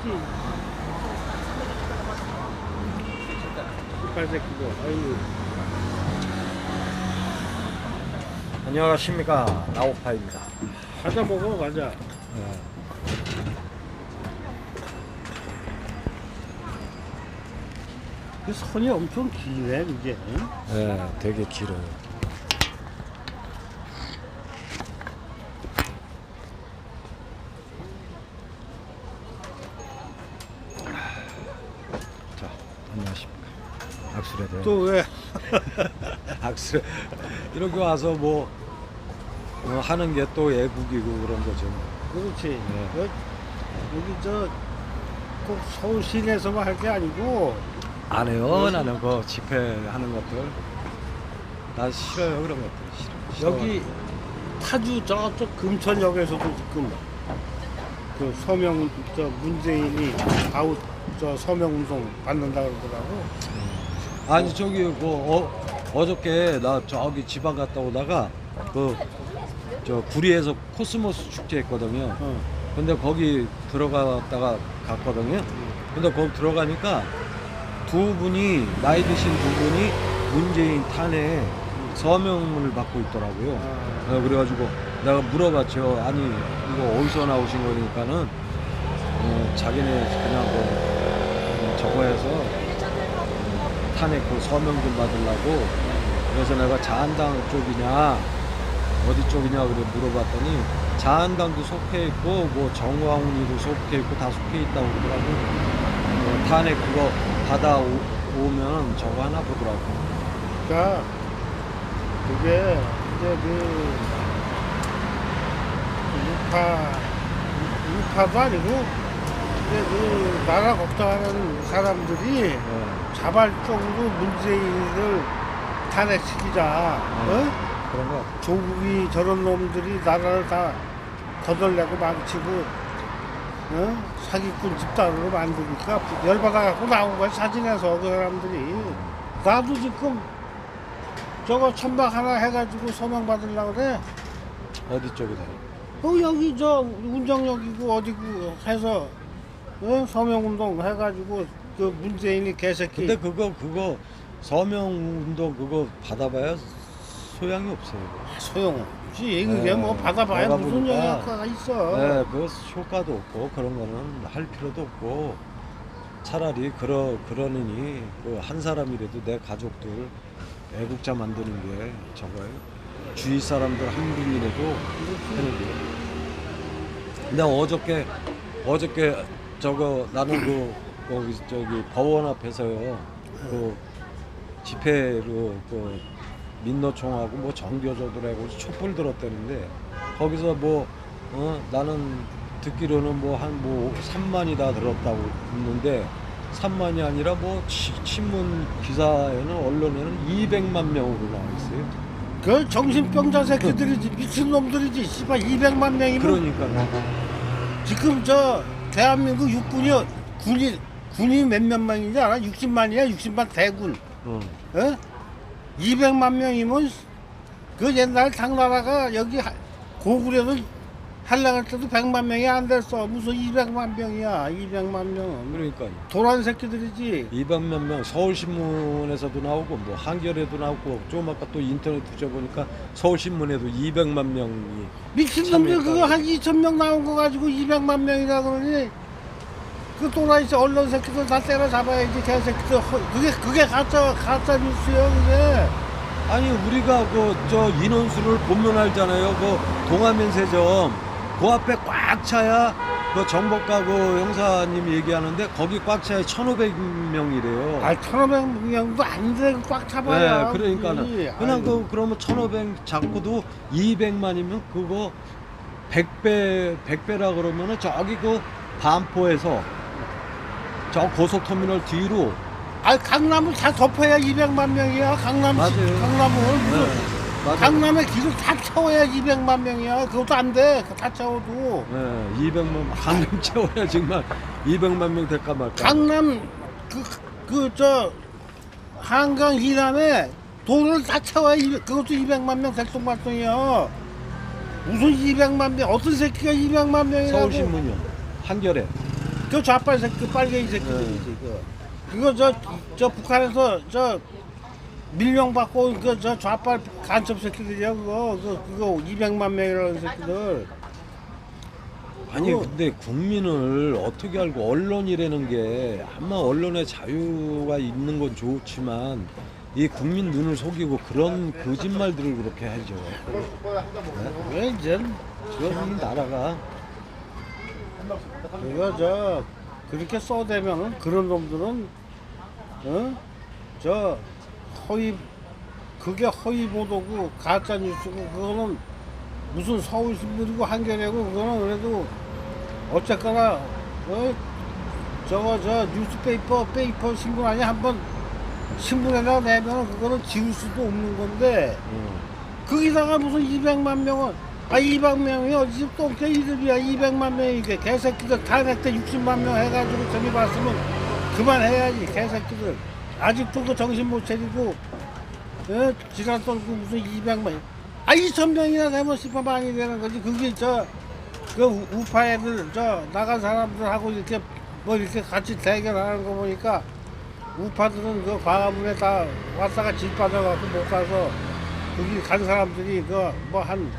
있지. 이빨 새끼고, 아유. 안녕하십니까 나오파입니다. 과자 먹어, 과자. 네. 그 선이 엄청 기네, 이게. 네, 되게 길어요. 또 왜? 악수 이렇게 와서 뭐, 뭐 하는 게 또 애국이고 그런 거죠. 그렇지. 네. 여, 여기 저, 꼭 서울 시내에서만 할 게 아니고, 안 해요. 나는 그 집회 하는 것들. 나 싫어요 그런 것들. 싫어. 여기 타주 저쪽 금천역에서도 지금 그 서명, 저 문재인이 아웃, 저 서명 운동 받는다 그러더라고. 아니 저기 그 어, 어저께 나 저기 지방 갔다 오다가 그 저 구리에서 코스모스 축제 했거든요. 어. 근데 거기 들어갔다가 갔거든요. 근데 거기 들어가니까 두 분이 나이 드신 두 분이 문재인 탄핵 서명을 받고 있더라고요. 아, 어, 그래가지고 내가 물어봤죠. 아니 이거 어디서 나오신 거니까는 어, 자기네 그냥 뭐 어, 저거 해서 어, 탄핵 그 서명 좀 받으려고 그래서 내가 자한당 쪽이냐 어디 쪽이냐 그래 물어봤더니 자한당도 속해 있고 뭐 정광훈이도 속해 있고 다 속해 있다고 그러더라고. 어, 탄핵 그거 받아 오, 오면 저거 하나 보더라고. 그러니까 그게 이제 그 우파 우파도 아니고 그 나라 걱정하는 사람들이 네. 자발적으로 문재인을 탄핵시키자. 어? 그런 거 같아. 조국이 저런 놈들이 나라를 다 거덜내고 망치고 어? 사기꾼 집단으로 만드니까 열받아갖고 나온 거야 사진에서 그 사람들이 나도 지금 저거 천막 하나 해가지고 서명 받으려고 그래 어디 쪽이다. 어 여기 저 운정역이고 어디고 해서 어? 서명운동 해가지고 그 문재인이 개새끼 근데 그거 그거 서명 운동 그거 받아봐야 소양이 없어요. 소용없지 그게 네, 뭐 받아봐야 무슨 보니까 영향가가 있어 네, 그 효과도 없고 그런 거는 할 필요도 없고 차라리 그러 그러느니 그 한 사람이라도 내 가족들 애국자 만드는 게 저거예요. 주위 사람들 한 분이라도 하는 게. 근데 어저께 어저께 저거 나는 그 거기 저기 법원 앞에서요. 그 집회로 그 민노총하고 뭐 정교조들하고 촛불 들었다는데 거기서 뭐 어, 나는 듣기로는 뭐한뭐 3만이 다 들었다고 듣는데 3만이 아니라 뭐 치- 신문 기사에는 언론에는 200만 명으로 나와 있어요. 그 정신병자 새끼들이지 미친놈들이지 씨발 200만 명이면. 그러니까 지금 저 대한민국 육군이 군이 군이 몇몇 명인지 알아? 60만이야 60만 대군 어. 어? 200만 명이면 그 옛날 당나라가 여기 하- 고구려도 한량할 때도 100만 명이 안 됐어. 무슨 200만 명이야? 200만 명은 그러니까 도란 새끼들이지. 200만 명. 서울신문에서도 나오고 뭐 한겨레도 나오고 좀 아까 또 인터넷 뒤져보니까 서울신문에도 200만 명이 미친놈들. 그거 한 2천 명 나온 거 가지고 200만 명이라 그러니? 그 또라이 새 언론 새끼들 다 때려잡아야지 개새끼들. 허- 그게 그게 가짜 가짜 뉴스예요 그게? 아니 우리가 그 저 인원수를 보면 알잖아요. 그 동화면세점 그 앞에 꽉 차야 그 정복가 그 형사님 얘기하는데 거기 꽉 차야 1,500명이래요. 아 1,500명도 아닌데 꽉 잡아야 네, 그러니까는. 그냥. 그 그러면 1,500 잡고도 200만이면 그거 100배 100배라 그러면은 저기 그 반포에서 저 고속터미널 뒤로 아 강남을 다 덮어야 200만 명이야 강남 맞아요. 강남을 무슨 네, 맞아요. 강남의 길을 다 채워야 200만 명이야 그것도 안 돼 다 채워도 네, 200만 강남 채워야 정말 200만 명 될까 말까. 강남 그 그 저 한강 이남에 도로를 다 채워야 200, 그것도 200만 명 대통말통이야 무슨 200만 명 어떤 새끼가 200만 명이라고 서울신문이요. 한겨레. 그 좌빨 새끼, 그 빨갱이 새끼들이지, 그. 그거 저, 저 북한에서 저 밀령 받고 온그저 좌빨 간첩 새끼들이야, 그거. 그, 그거 200만 명이라는 새끼들. 아니 그거- 근데 국민을 어떻게 알고 언론이라는 게 아마 언론의 자유가 있는 건 좋지만 이 국민 눈을 속이고 그런 거짓말들을 그렇게 하죠. 왜 이제 이 나라가 이거 저 그렇게 써대면은 그런 놈들은 어? 저 허위 그게 허위 보도고 가짜 뉴스고 그거는 무슨 서울 신문이고 한겨레고 그거는 그래도 어쨌거나 어? 저거 저 뉴스페이퍼 페이퍼 신문 아니 한번 신문에다가 내면은 그거는 지울 수도 없는 건데 음, 거기다가 무슨 200만 명은 아 200명이 어디서 똥개 이름이야. 200만 명이 이게 개새끼들 탄핵 때 60만 명 해가지고 저기 봤으면 그만해야지 개새끼들 아직도 그 정신 못 차리고 에? 지랄 떨고 무슨 200만 아 2천 명이나 되면 싶어 많이 되는 거지 그게 저 그 우파 애들 저 나간 사람들하고 이렇게 뭐 이렇게 같이 대결하는 거 보니까 우파들은 그 광화문에 다 왔다가 집 빠져갖고 못 가서 거기 간 사람들이 그 뭐 한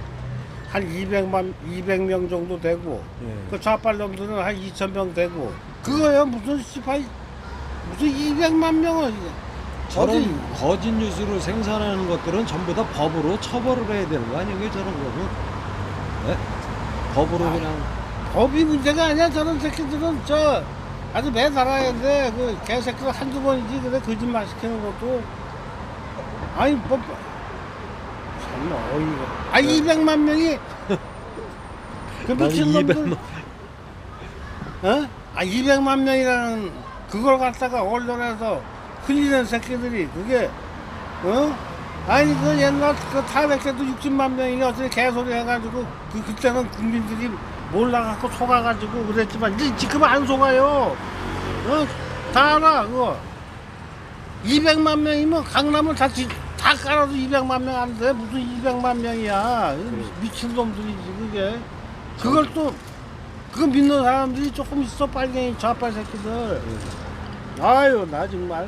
한 200만 200명 정도 되고 예. 그 좌빨 놈들은 한 2천 명 되고 그거야 무슨 씨발 무슨 200만 명은 저런 거짓 뉴스를 생산하는 것들은 전부 다 법으로 처벌을 해야 되는 거 아니에요? 저런 거는 네? 법으로 아. 그냥 법이 문제가 아니야 저런 새끼들은 저 아주 매 달아야 돼 그 개새끼들 한두 번이지 그래 거짓말 시키는 것도 아니 뭐 참나 어이가 아 200만 명이 그 나는 미친 놈들 200만 어? 아 200만 명이라는 그걸 갖다가 언론에서 흘리는 새끼들이 그게 어? 아니 그 옛날 그 탄핵 때도 60만 명이 어떻게 개소리 해가지고 그 그때는 국민들이 몰라갖고 속아가지고 그랬지만 이제 지금 안 속아요. 어? 다 알아 그거. 200만 명이면 강남은 다, 지- 다 깔아도 200만 명 안 돼. 무슨 200만 명이야. 미친 놈들이지 그게. 그걸 또 그거 믿는 사람들이 조금 있어 빨갱이 좌빨 새끼들. 아유 나 정말.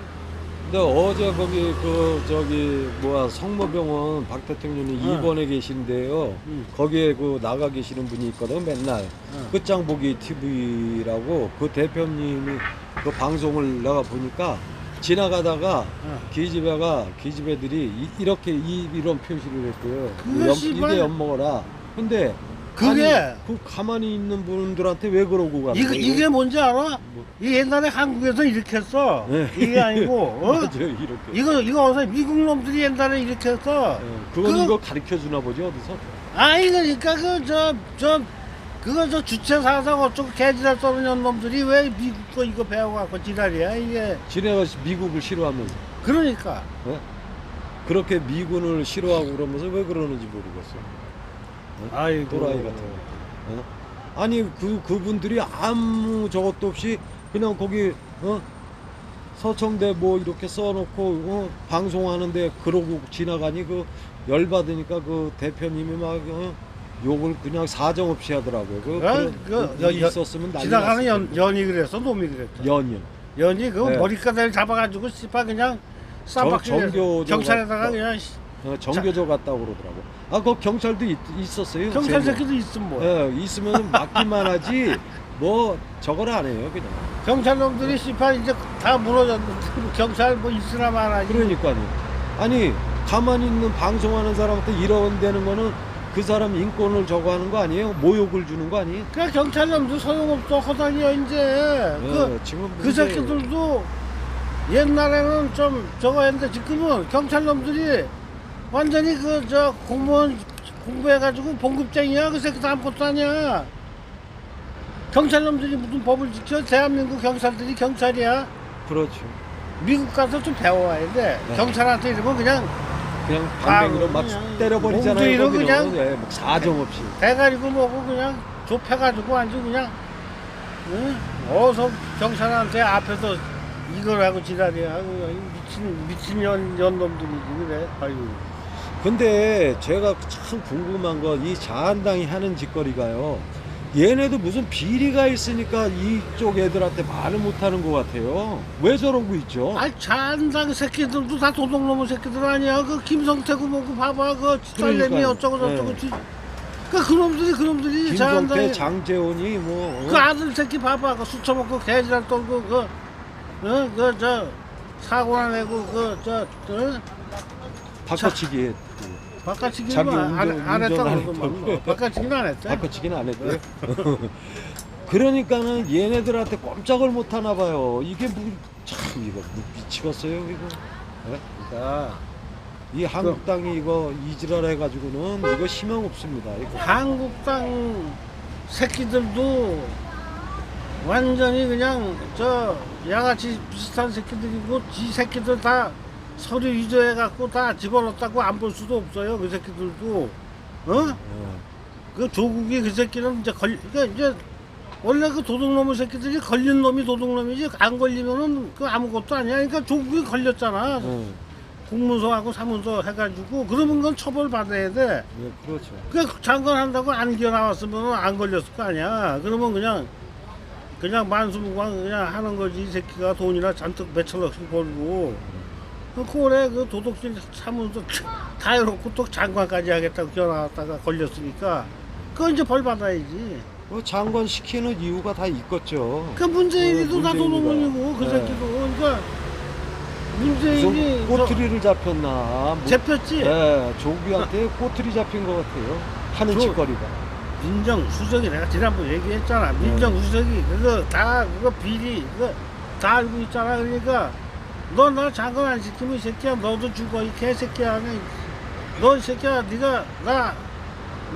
근데 어제 거기 그 저기 뭐야 성모병원 박 대통령이 응. 입원해 계신데요. 응. 거기에 그 나가 계시는 분이 있거든 맨날 응. 끝장보기 TV라고 그 대표님이 그 방송을 내가 보니까 지나가다가 응. 기집애가 기집애들이 이, 렇게 이, 이런 표시를 했고요. 그거 연- 씨발. 이게 엿 먹어라. 근데 그게- 아니, 그 가만히 있는 분들한테 왜 그러고 가는 이거 거예요? 이게 뭔지 알아? 뭐. 이 옛날에 한국에서 이렇게 했어. 네. 이게 아니고 어? 맞아요 이렇게. 이거 이거 어서 미국 놈들이 옛날에 이렇게 했어. 예, 그건 그거- 이거 가르쳐 주나 보죠 어디서? 아니 그러니까 그 저 저 그거 저 주체 사상 어쩌고 개지랄 떠는 놈들이 왜 미국 거 이거 배워갖고 지랄이야 이게. 지네가 미국을 싫어하면서 그러니까 예? 그렇게 미군을 싫어하고 그러면서 왜 그러는지 모르겠어요. 아이고 또라이 같은 거. 어? 아니 그 그분들이 아무 저것도 없이 그냥 거기 어? 서청대 뭐 이렇게 써놓고 어? 방송하는데 그러고 지나가니 그 열받으니까 그 대표님이 막 어? 욕을 그냥 사정 없이 하더라고요. 그, 어? 그런 그 일이 여- 있었으면 난리 지나가는 연. 연이 그랬어 놈이 그랬어. 연이요. 연이 그 네. 머리카락을 잡아가지고 씨발 그냥 쌈박질 정교조가- 경찰에다가 그냥 씨, 어, 정교조 같다고 그러더라고. 아, 그 경찰도 있, 있었어요. 경찰 세 명. 새끼도 있으면 뭐야. 예, 있으면 맡기만 하지 뭐 저걸 안 해요 그냥. 경찰 놈들이 씨발 이제 다 무너졌는데 경찰 뭐 있으나 말하지. 그러니까요. 아니 가만히 있는 방송하는 사람한테 이런 되는 거는 그 사람 인권을 저거 하는 거 아니에요? 모욕을 주는 거 아니에요? 그냥 경찰 놈들 소용없어 허당이야 이제. 그, 예, 지금 그 문제예요. 새끼들도 옛날에는 좀 저거 했는데 지금은 경찰 놈들이 완전히 그 저 공무원 공부해가지고 봉급쟁이야 그 새끼들 아무것도 아니야. 경찰 놈들이 무슨 법을 지켜? 대한민국 경찰들이 경찰이야. 그렇죠. 미국 가서 좀 배워와야 돼. 네. 경찰한테 이러면 그냥 그냥 방맹이로 아, 막 그냥 때려버리잖아요. 거기는. 그냥 예, 막 사정 없이. 대가리고 뭐고 그냥 좁혀가지고 아주 그냥 응? 어서 경찰한테 앞에서 이걸 하고 지랄이야 하고 그냥 미친 미친 년 년놈들이지 그래 아이고 근데 제가 참 궁금한 건 이 자한당이 하는 짓거리가요. 얘네도 무슨 비리가 있으니까 이쪽 애들한테 말을 못하는 것 같아요. 왜 저러고 있죠? 아이 잔당 새끼들도 다 도둑놈의 새끼들 아니야 그 김성태고 뭐고 봐봐 그 딸내미. 어쩌고 저쩌고 네. 뒤- 그 그놈들이 그놈들이 김성태, 잔당에 장재원이 뭐그 어? 아들 새끼 봐봐 그술 처먹고 개지랄 떨고 그, 어? 그, 저, 사고나 내고, 그, 저, 어? 바꿔치기 바깥치기는 자기 안, 안, 운전- 안 했다고 운전 안 그러더만. 바깥치기는 안 했대. 바꿔치기는 안 했대요. 그러니까는 얘네들한테 꼼짝을 못 하나 봐요. 이게 뭐, 참 이거 뭐 미치겠어요 이거. 예? 그러니까 이 한국당이 이거 이지랄 해가지고는 이거 희망 없습니다. 이거. 한국당 새끼들도 완전히 그냥 저 야같이 비슷한 새끼들이고 지 새끼들 다 서류 위조해갖고 다 집어넣었다고 안 볼 수도 없어요. 그 새끼들도. 어? 예. 그 조국이 그 새끼는 이제 걸, 그러니까 이제 원래 그 도둑놈의 새끼들이 걸린 놈이 도둑놈이지 안 걸리면은 그 아무것도 아니야. 그러니까 조국이 걸렸잖아. 예. 공문서하고 사문서 해가지고 그러면 그건 처벌 받아야 돼. 예, 그렇죠. 그 장관 한다고 안 기어 나왔으면 안 걸렸을 거 아니야. 그러면 그냥 그냥 만수무강 그냥 하는 거지. 이 새끼가 돈이나 잔뜩 몇천억씩 벌고. 그 꼴에 그 도둑질 사문서 다 해놓고 또 장관까지 하겠다고 기어 나왔다가 걸렸으니까 그건 이제 벌 받아야지. 뭐 장관 시키는 이유가 다 있겠죠. 그 문재인이도 어, 다 문재인이가. 도둑놈이고 그 네. 새끼도 그러니까 문재인이 무슨 꼬투리를 잡혔나? 뭐- 저- 잡혔지. 예, 조국이한테 꼬투리 잡힌 것 같아요. 하는 저- 짓거리가. 민정수석이 내가 지난번 얘기했잖아. 민정수석이 그거 다 그거 비리 그거 다 알고 있잖아. 그러니까 너나 장관 안 시키면 이 새끼야 너도 죽어 이 개새끼야. 너이 새끼야 네가 나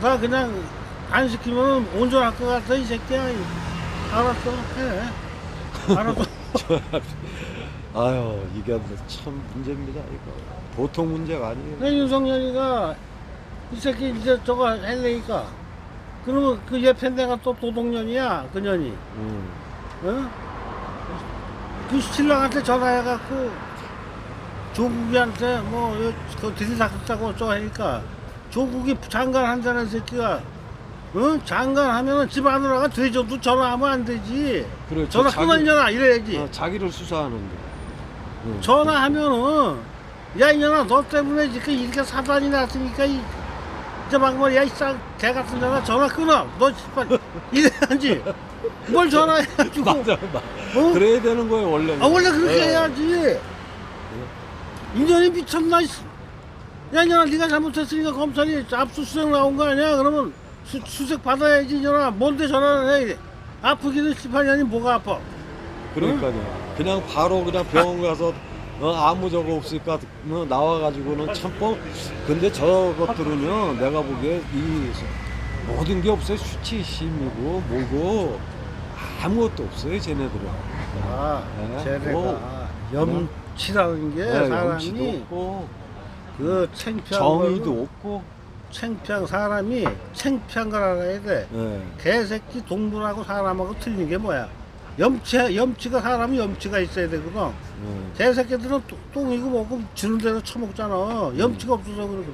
나 그냥 안 시키면 온전할 것 같아 이 새끼야. 알았어 해. 알았어. 아유, 이게 뭐 참 문제입니다. 이거 보통 문제가 아니에요. 내 윤석열이가 이 새끼 이제 저거 할래니까 그러면 그 옆에 내가 또 도둑년이야 그 년이. 음. 어? 그 신랑한테 전화해갖고 조국이한테 뭐그 들이닥쳤다고 어쩌고 하니까 조국이 장관 한다는 새끼가 어? 장관 하면은 집 안으로가 돼줘도 전화하면 안 되지 그렇죠. 전화 끊어냐나 이래야지 어, 자기를 수사하는데. 음. 전화하면은 야 이년아 너 때문에 지금 이렇게 사단이 났으니까 이 이제 막말 야이 쌍 개 같은 년아 전화 끊어 너 이래야지 뭘 전화해가지고 맞아, 맞아. 어? 그래야 되는 거예요 원래. 아 원래 그렇게 예. 해야지. 인연이 미쳤나? 씨. 야, 인연아, 네가 잘못했으니까 검찰이 압수수색 나온 거 아니야? 그러면 수, 수색 받아야지, 인연아. 뭔데 전화를 해? 아프기는 씨발년이 뭐가 아파? 그러니까요. 그냥 바로 그냥 병원 가서 어, 아무 저거 없으니까 어, 나와가지고는 참 뻔. 근데 저것들은요, 내가 보기에 이 모든 게 없어요. 수치심이고 뭐고 아무것도 없어요, 쟤네들은. 아, 네. 쟤네가 뭐, 염치라는 게 네, 사람이 없고 그 창피한 정의도 걸로 없고. 창피한 사람이 창피한 걸 알아야 돼. 예. 개새끼 동물하고 사람하고 틀린 게 뭐야? 염치, 염치가 사람이 염치가 있어야 되거든. 예. 개새끼들은 똥- 똥이고 뭐고 주는 대로 처먹잖아. 염치가 없어서 그러거든.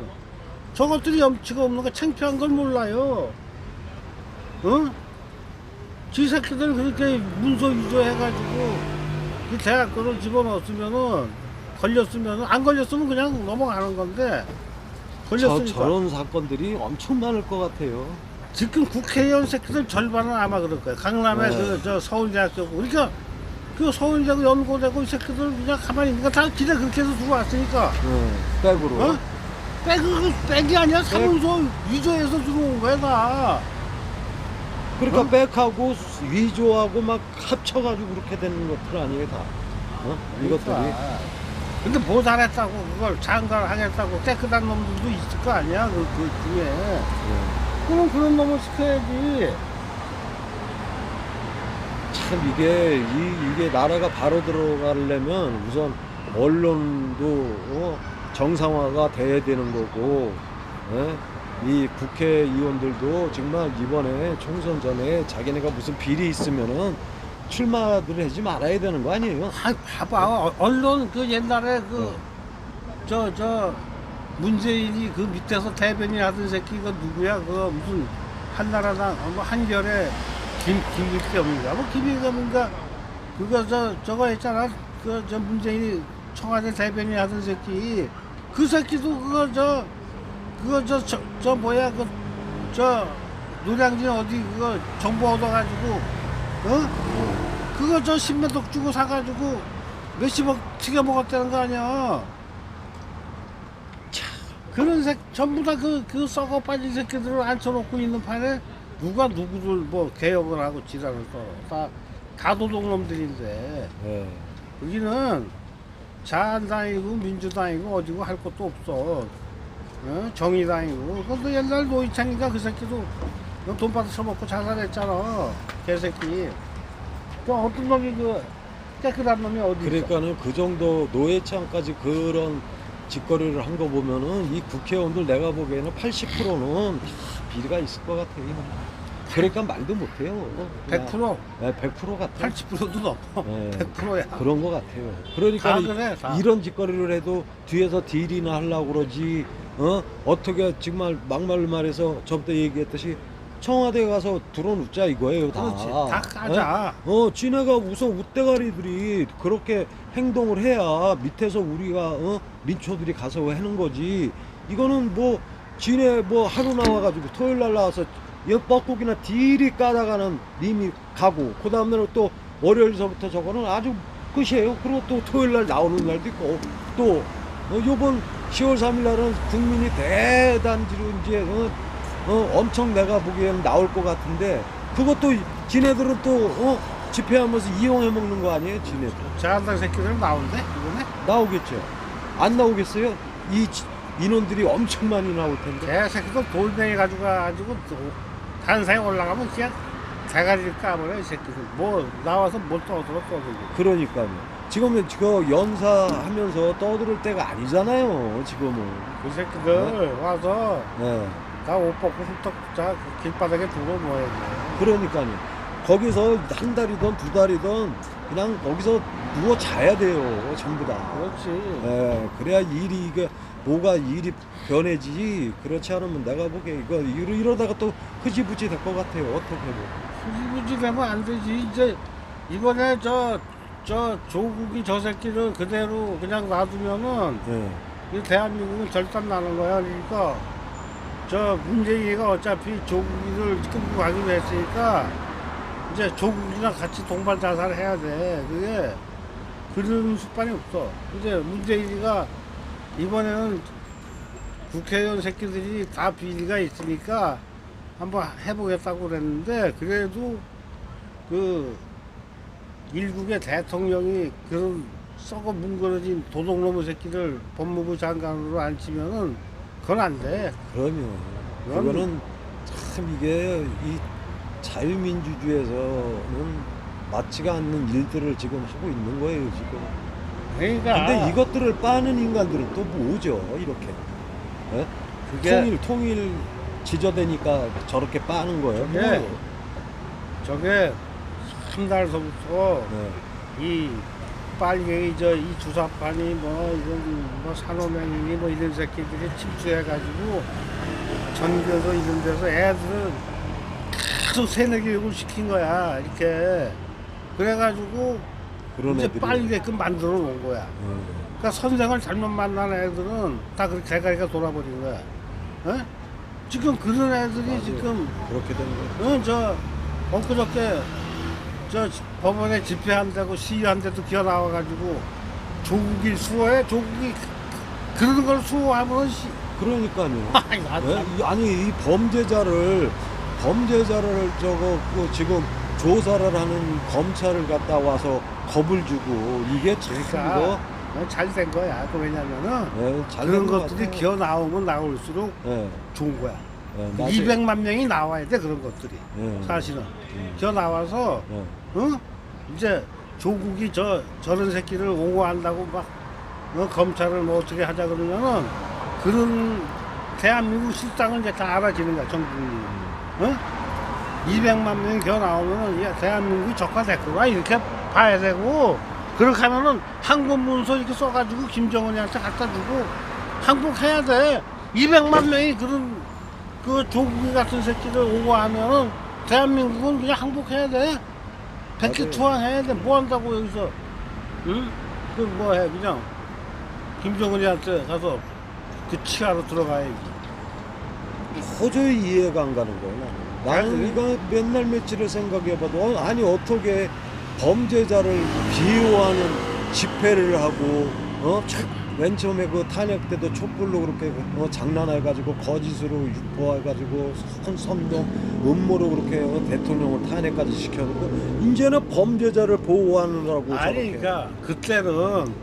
저것들이 염치가 없는 거 창피한 걸 몰라요. 응? 지 새끼들 그렇게 문서 위조해가지고 그 대학교를 집어넣었으면은 걸렸으면은 안 걸렸으면 그냥 넘어가는 건데 저, 걸렸으니까 저 런 사건들이 엄청 많을 것 같아요. 지금 국회의원 새끼들 절반은 아마 그럴 거예요. 강남에 네. 그저 서울대학교 그러니까 그 서울대고 연고대고 이 새끼들 그냥 가만히 있는 거다 기대 그렇게 해서 들어왔으니까 예. 백으로. 어? 백이 백이 아니야 사문서 위조해서 들어온 거야 다. 그러니까 어? 백하고 위조하고 막 합쳐가지고 그렇게 되는 것들 아니에요 다. 어? 이것들이. 그러니까. 근데 뭐 잘했다고 그걸 장관 하겠다고 깨끗한 놈들도 있을 거 아니야 그, 그 중에. 예. 그럼 그런 놈을 시켜야지. 참 이게 이, 이게 나라가 바로 들어가려면 우선 언론도 어, 정상화가 돼야 되는 거고 예? 이 국회의원들도 정말 이번에 총선 전에 자기네가 무슨 비리 있으면은 출마를 하지 말아야 되는 거 아니에요? 아, 봐봐. 어, 언론 그 옛날에 그 네. 저저 문재인이 그 밑에서 대변인 하던 새끼가 누구야? 그 무슨 한나라당 뭐 한결에 김 김일겸인가 뭐 김일겸인가 그거 저 저거 했잖아 그 저 문재인이 청와대 대변인 하던 새끼 그 새끼도 그거 저 그거 저 저 저 뭐야 그 저 노량진 어디 그거 정보 얻어가지고 어 그거 저 십몇억 주고 사가지고 몇십억 튀겨 먹었다는 거 아니야. 그런 새 전부 다 그 그 썩어 빠진 새끼들을 앉혀놓고 있는 판에 누가 누구를 뭐 개혁을 하고 지랄을 떠 다 가도둑 놈들인데 예. 여기는 자한당이고 민주당이고 어디고 할 것도 없어 어? 정의당이고 그것도 옛날 노이창이가 그 새끼도 돈 받아 처먹고 자살했잖아 개새끼 그 어떤 놈이 그 깨끗한 놈이 어디 있어 그러니까는 그 정도 노회찬까지 그런 짓거리를 한 거 보면은 이 국회의원들 내가 보기에는 80%는 다 비리가 있을 것 같아요. 그러니까 말도 못해요. 100% 네, 100% 같아. 80%도 넘어 네. 100%야 그런 것 같아요. 그러니까 다 그래, 다. 이런 짓거리를 해도 뒤에서 딜이나 하려고 그러지. 어? 어떻게 정말 막말로 말해서 저부터 얘기했듯이 청와대 가서 들어눕자 이거예요. 다. 그렇지 다 까자 어, 지네가 우선 웃대가리들이 그렇게 행동을 해야 밑에서 우리가 어, 민초들이 가서 하는 거지. 이거는 뭐 지네 뭐 하루 나와가지고 토요일 날 나와서 엿밥국이나 딜이 까다가는 님이 가고 그 다음날 또 월요일서부터 저거는 아주 끝이에요. 그리고 또 토요일 날 나오는 날도 있고 또 어, 요번 10월 3일 날은 국민이 대단지로 이제 어, 어, 엄청 내가 보기에는 나올 것 같은데 그것도 지네들은 또 어, 집회하면서 이용해 먹는 거 아니에요 지네들? 자한당 새끼들 나온대 이번에? 나오겠죠. 안 나오겠어요? 이 지- 인원들이 엄청 많이 나올 텐데. 개 새끼들 돌멩이 가지고 가지고 단상에 올라가면 그냥 대가리를 까버려 이 새끼들. 뭐 나와서 뭘 떠들어 떠들고. 그러니까요 지금은 그 연사하면서 떠들 때가 아니잖아요 지금은. 그 새끼들 와서 네. 다옷 벗고 훌떡 자 길바닥에 두고 뭐해. 그러니까요. 거기서 한 달이든 두 달이든 그냥 거기서 누워 자야 돼요 전부 다. 그렇지. 예, 그래야 일이 이게 뭐가 일이 변해지지 그렇지 않으면 내가 보기에 이거 이러, 이러다가 또 흐지부지 될 것 같아요. 어떻게 뭐 굳이 되면 안 되지. 이제 이번에 저 저 조국이 저 새끼를 그대로 그냥 놔두면은 예. 이 대한민국은 절단 나는 거야. 그러니까 저 문재인이가 어차피 조국이를 끌고 가기로 했으니까 이제 조국이랑 같이 동반 자살을 해야 돼. 그게 그런 수반이 없어. 이제 문재인이가 이번에는 국회의원 새끼들이 다 비리가 있으니까 한번 해보겠다고 그랬는데 그래도 그 일국의 대통령이 그런 썩어 뭉그러진 도둑놈의 새끼를 법무부 장관으로 앉히면은 그건 안 돼. 그러면 그건- 그거는 참 이게 이 자유민주주의에서는 맞지가 않는 일들을 지금 하고 있는 거예요 지금 그러니까 근데 이것들을 빠는 인간들은 또 뭐죠 이렇게 예? 그게 통일 통일 지저대니까 저렇게 빠는 거예요 예. 뭐. 저게 한 달서부터 네. 이 빨갱이 저이 주사판이 뭐 이런 뭐 산호맹이니 뭐 이런 새끼들이 침투해가지고 전교도 이런 데서 애들은 계속 세뇌 교육을 시킨 거야 이렇게 그래가지고 그런 이제 애들이 빨게끔 만들어 놓은 거야. 음. 그러니까 선생을 잘못 만난 애들은 다 그렇게 대가리가 돌아버린 거야. 어? 지금 그런 애들이 맞아요. 지금 그렇게 되는 거예요 어, 저 엊그저께 저 법원에 집회한다고 시위한데도 기어 나와가지고 조국이 수호해 조국이 그러는 걸 수호하면 씨 그러니까요 예? 이- 아니 이 범죄자를 범죄자를 저거 그 지금 조사를 하는 검찰을 갖다 와서 겁을 주고 이게 참 그러니까 잘된 거야. 그 왜냐면은 이거 예, 잘 그런 것들이. 기어 나오면 나올수록 예, 좋은 거야. 예, 맞아요. 200만 명이 나와야 돼 그런 것들이 예, 사실은 음, 기어 나와서 예. 어? 이제 조국이 저 저런 새끼를 옹호한다고 막 어, 검찰을 뭐 어떻게 하자 그러면은 그런 대한민국 실상을 이제 다 알아지는 거야 전 국민이. 어? 200만 명이 겨 나오면은 이 대한민국이 적화됐구나 이렇게 봐야 되고 그렇게 하면은 항복 문서 이렇게 써가지고 김정은이한테 갖다 주고 항복해야 돼. 200만 명이 그런 그 조국이 같은 새끼들 오고 하면은 대한민국은 그냥 항복해야 돼. 백기 맞아요. 투항해야 돼. 뭐 한다고 여기서 응? 그뭐해 그냥 김정은이한테 가서 그 치하로 들어가야지. 도저히 이해가 안 가는 거예요. 나는, 나는 아니, 이거 맨날 며칠을 생각해봐도 어, 아니 어떻게 범죄자를 비호하는 집회를 하고 어? 초- 맨 처음에 그 탄핵 때도 촛불로 그렇게 어, 장난해가지고 거짓으로 유포해가지고 선, 선동 음모로 그렇게 어, 대통령을 탄핵까지 시켜놓고 이제는 범죄자를 보호하느라고 아니 저렇게. 그러니까 그때는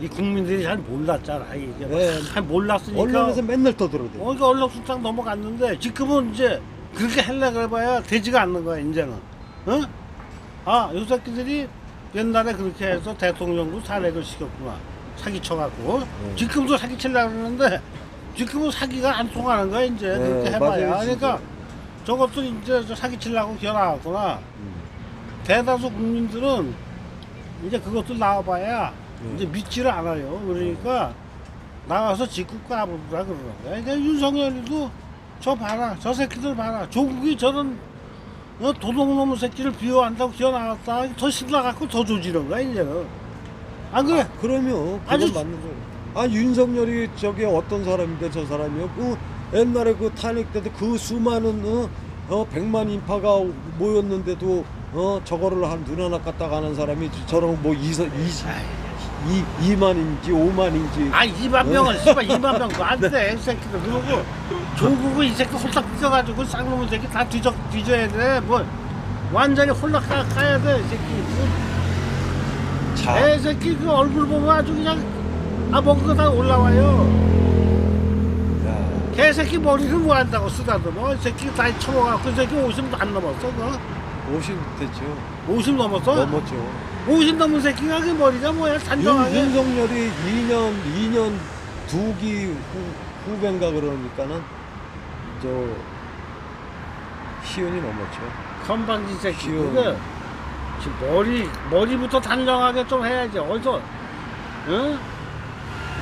이 국민들이 잘 몰랐잖아. 이게 네. 잘 몰랐으니까. 언론에서 맨날 떠들어대. 어, 그러니까 얼렁뚱땅 넘어갔는데 지금은 이제 그렇게 하려고 해봐야 되지가 않는 거야 이제는 어? 아, 요 새끼들이 옛날에 그렇게 해서 대통령도 탄핵을 시켰구나 사기쳐갖고 네. 지금도 사기치려고 그러는데 지금은 사기가 안 통하는 거야 이제 네, 그렇게 해봐야 맞아요, 그러니까. 저것도 이제 저 사기치려고 기어나왔구나 음. 대다수 국민들은 이제 그것도 나와봐야 네. 이제 믿지를 않아요. 그러니까 나와서 짓고 까부라 그러는 거야. 그러니까 윤석열이도 저 봐라, 저 새끼들 봐라. 조국이 저런 어, 도둑놈의 새끼를 비호한다고 기어 나왔다. 더 신나갖고 더 조지는 거야 이제는. 안 그래? 그러면 그건 아주- 맞는 거예요. 아 윤석열이 저게 어떤 사람인데 저 사람이요? 그 옛날에 그 탄핵 때도 그 수많은 어, 어 백만 인파가 모였는데도 어 저거를 한 눈 하나 갖다 가는 사람이 저런 뭐 이서 이이 이만인지 오만인지 아 2만 명은 씨발 2만 명도 안 돼. 이 새끼들. 그러고 조국은 이 새끼 홀딱 뛰어가지고 쌍놈의 새끼 다 뒤져 뒤져야 돼. 뭐 완전히 가, 가야 돼. 이 새끼. 뭐자애 새끼 그 얼굴 보면 아주 그냥 아 먹은 거 다 올라와요. 야, 개새끼 머리를 뭐 한다고 쓰다듬어. 이 새끼 다 쳐먹어갖고 이 새끼 50도 안 넘었어. 그거. 50 됐죠. 50 넘었어? 넘었죠. 50 넘은 새끼가 그 머리가 뭐야 윤, 단정하게. 윤 석열이 2년 2년 두기 후, 후배인가 그러니까는 저 희은이 넘었죠. 건방진 새끼. 귀여워. 그게 지금 머리 머리부터 단정하게 좀 해야지. 어디서 응?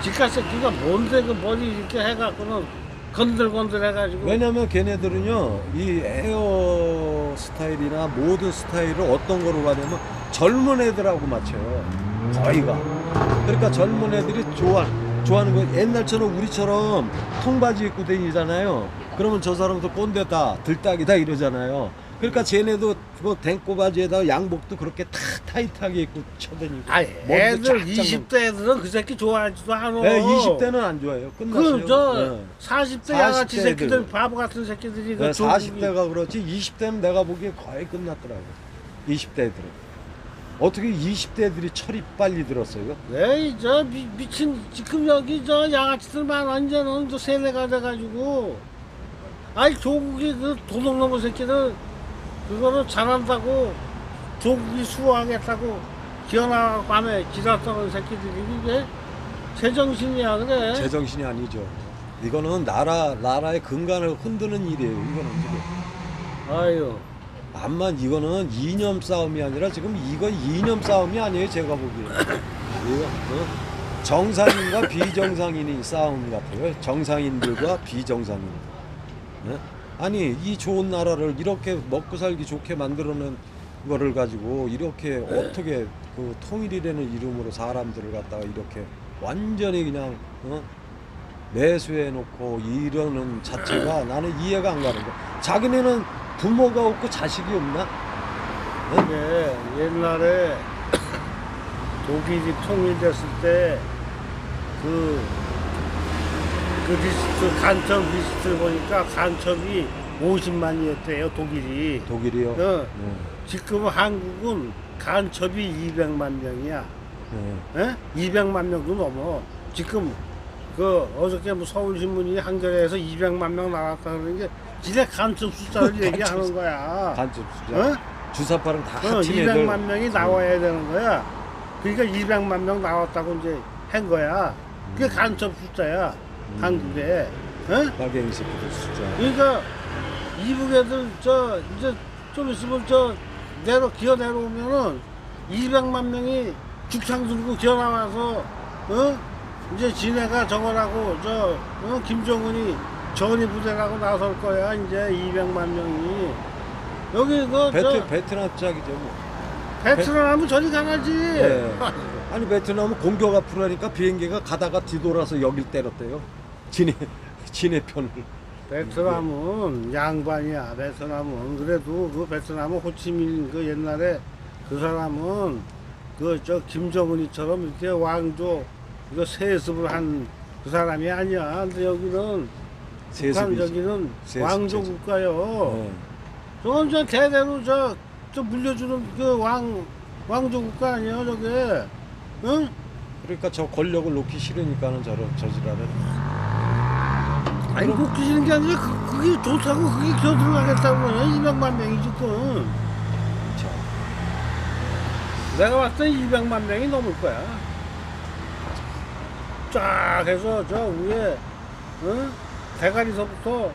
지가 새끼가 뭔데 그 머리 이렇게 해갖고는 건들건들 해가지고. 왜냐면 걔네들은요 이 헤어 스타일이나 모든 스타일을 어떤 거로 가냐면 젊은 애들하고 맞춰요 거의가 그러니까 젊은 애들이 좋아 좋아하는 거 옛날처럼 우리처럼 통바지 입고 다니잖아요 그러면 저 사람도 꼰대다 들딱이다 이러잖아요 그러니까 쟤네도 뭐 댕꼬 바지에다 양복도 그렇게 탁 타이트하게 입고 쳐다니고 머리도 애들 쫙 20대 애들은 그 새끼 좋아하지도 않아. 네, 20대는 안 좋아해요 끝났어요 그저 네. 40대 양아치 40대 새끼들 애들. 바보 같은 새끼들이 그 네, 조국이- 40대가 그렇지 20대는 내가 보기에 거의 끝났더라고 20대 애들은 어떻게 20대 애들이 철이 빨리 들었어요? 에이 저 미, 미친 지금 여기 저 양아치들 많아 이제는 저 세뇌가 돼가지고 아이 조국이 그 도둑놈의 새끼들 그거를 잘한다고 조국이 수호하겠다고 밤에 기다렸던 새끼들이 이게 제정신이야 그래? 제정신이 아니죠. 이거는 나라 나라의 근간을 흔드는 일이에요 이거는 지금. 아유. 암만 이거는 이념 싸움이 아니라 지금 이거 이념 싸움이 아니에요 제가 보기에 이거 어? 정상인과 비정상인이 싸움 같아요. 정상인들과 비정상인. 네? 아니 이 좋은 나라를 이렇게 먹고 살기 좋게 만들어낸 거를 가지고 이렇게 어떻게 그 통일이라는 이름으로 사람들을 갖다가 이렇게 완전히 그냥 어? 매수해 놓고 이러는 자체가 나는 이해가 안 가는 거. 자기네는 부모가 없고 자식이 없나? 근데 옛날에 독일이 통일됐을 때 그, 그 리스트, 간첩 리스트를 보니까 간첩이 50만이었대요, 독일이. 독일이요. 어, 네. 지금 한국은 간첩이 200만 명이야. 네. 에? 200만 명도 넘어. 지금 그 어저께 뭐 서울신문이 한겨레에서 200만 명 나왔다 그러는 게 지네 간첩 숫자를 얘기하는 거야. 간첩 수자. 어? 주사파랑 다 어, 합친 애들. 200만 명이 나와야 되는 거야. 그러니까 200만 명 나왔다고 이제 한 거야. 그게 간첩 숫자야. 한국에. 어? 새끼들 숫자. 그러니까 이북 애들 저 이제 좀 있으면 저 내려 기어 내려오면은 200만 명이 죽창 들고 기어 나와서 어? 이제 지네가 저거라고 저 어? 김정은이 전이 부대라고 나설 거야 이제 200만 명이 여기 그저 베트 베트남 짝이죠 뭐. 베트남 하면 저리 가야지 예. 아니 베트남은 공격 앞으로 하니까 비행기가 가다가 뒤돌아서 여길 때렸대요. 진해 진해 편을. 베트남은 양반이야 베트남은 그래도 그 베트남은 호치민 그 옛날에 그 사람은 그 저 김정은이처럼 이렇게 왕조 이거 세습을 한 그 사람이 아니야 근데 여기는 북한 세습이지. 저기는 세습, 왕조 세습. 국가요 예. 저건 저 대대로 저, 저 물려주는 그 왕 왕조 국가 아니야 저게 응? 그러니까 저 권력을 놓기 싫으니까는 저런 저지랄을. 아니 꼭 주시는 게 아니라 그, 그게 좋다고 그게 겨 들어가겠다고 그냥 200만 명이 지금. 자, 내가 봤을 때 200만 명이 넘을 거야. 쫙 해서 저 위에 응? 대가리서부터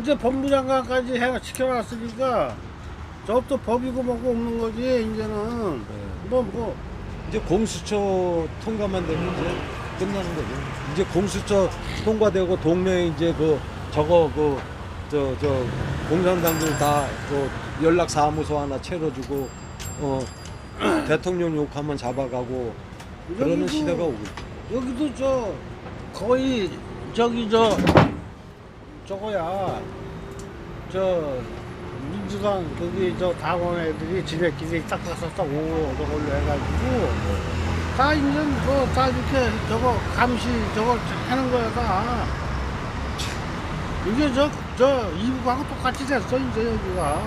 이제 법무장관까지 해 시켜놨으니까 저것도 법이고 뭐고 없는 거지 이제는. 예. 뭐 뭐. 이제 공수처 통과만 되면 이제 끝나는 거죠. 이제 공수처 통과되고 동네에 이제 그 저거 그 저 저 공산당들 다그 연락 사무소 하나 채워주고 어 대통령 욕하면 잡아가고 그러는 여기도- 시대가 오고 여기도 저 거의 저기 저 저거야 저 민주당 거기 저 당원 애들이 지네끼리 딱 가서 딱 오고 저걸로 해가지고 다 이제 뭐다 이렇게 저거 감시 저걸 하는 거야 다. 이게 저 저 이북하고 똑같이 됐어 이제 여기가.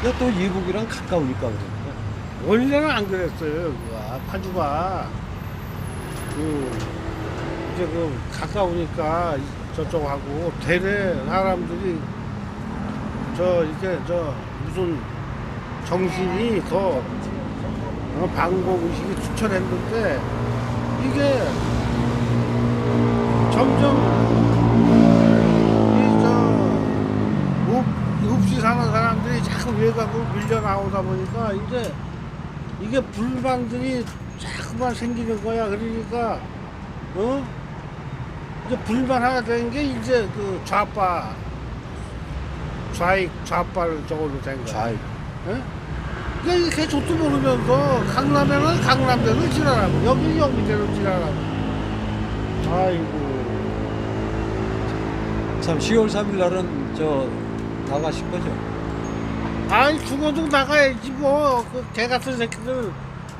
근데 또 이북이랑 가까우니까 그러니까. 원래는 안 그랬어요 여기가. 파주가. 그 이제 그 가까우니까 저쪽하고 대래 사람들이 저 이렇게 저 무슨 정신이 더 어, 방공 의식이 투철했는데 이게 점점 이저 없이 사는 사람들이 자꾸 외곽으로 밀려 나오다 보니까 이제 이게 불만들이 자꾸만 생기는 거야. 그러니까 어 이제 불만 하나 되는 게 이제 그 좌파 좌익 좌파를 저걸로 된 거야. 좌익 예? 그러니까 이렇게 족도 모르면서 강남에는 강남대로 지나라고 여기 여기대로 지나라고. 아이고. 참 10월 3일 날은 저 나가실 거죠? 아이 죽어도 나가야지 뭐그개 같은 새끼들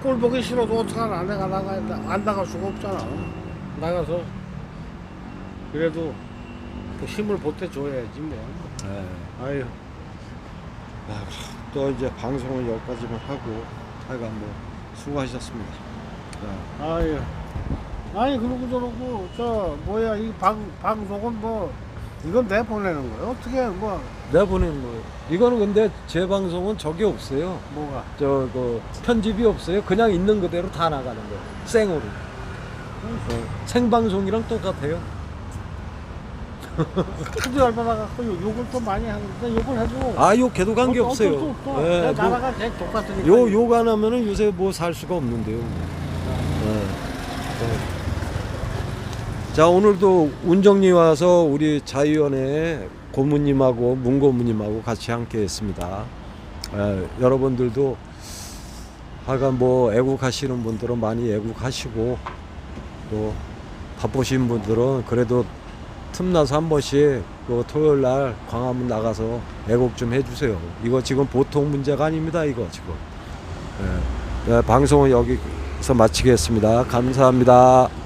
꼴 보기 싫어도 어떡하나. 내가 나가야 돼. 안 나갈 수가 없잖아. 나가서 그래도 그 힘을 보태줘야지 뭐. 네. 아유. 아, 또 이제 방송을 여기까지만 하고 하여간 뭐 수고하셨습니다. 네. 아유 아니 그러고 저러고 저 뭐야 이 방 방송은 뭐 이건 내 보내는 거야 어떻게 뭐 내가 보내는 거예요. 이거는 근데 제 방송은 저게 없어요. 뭐가 저 그 편집이 없어요. 그냥 있는 그대로 다 나가는 거예요. 생으로. 어, 생방송이랑 똑같아요. 하도 열받아 갖고 욕을 또 많이 하는데 욕을 해도 아, 요 걔도 관계 어- 없어요. 어쩔 수 없어. 예, 내뭐 나라가 걔 똑같으니까 요, 욕 안 하면은 요새 뭐 살 수가 없는데요. 네. 네. 자, 오늘도 운정리 와서 우리 자유연회 고모님하고 문고모님하고 같이 함께 했습니다. 예, 여러분들도 하여간 뭐 애국하시는 분들은 많이 애국하시고 또 바쁘신 분들은 그래도 틈나서 한 번씩 그 토요일 날 광화문 나가서 애국 좀 해주세요. 이거 지금 보통 문제가 아닙니다. 이거 지금. 예. 네, 방송은 여기서 마치겠습니다. 감사합니다.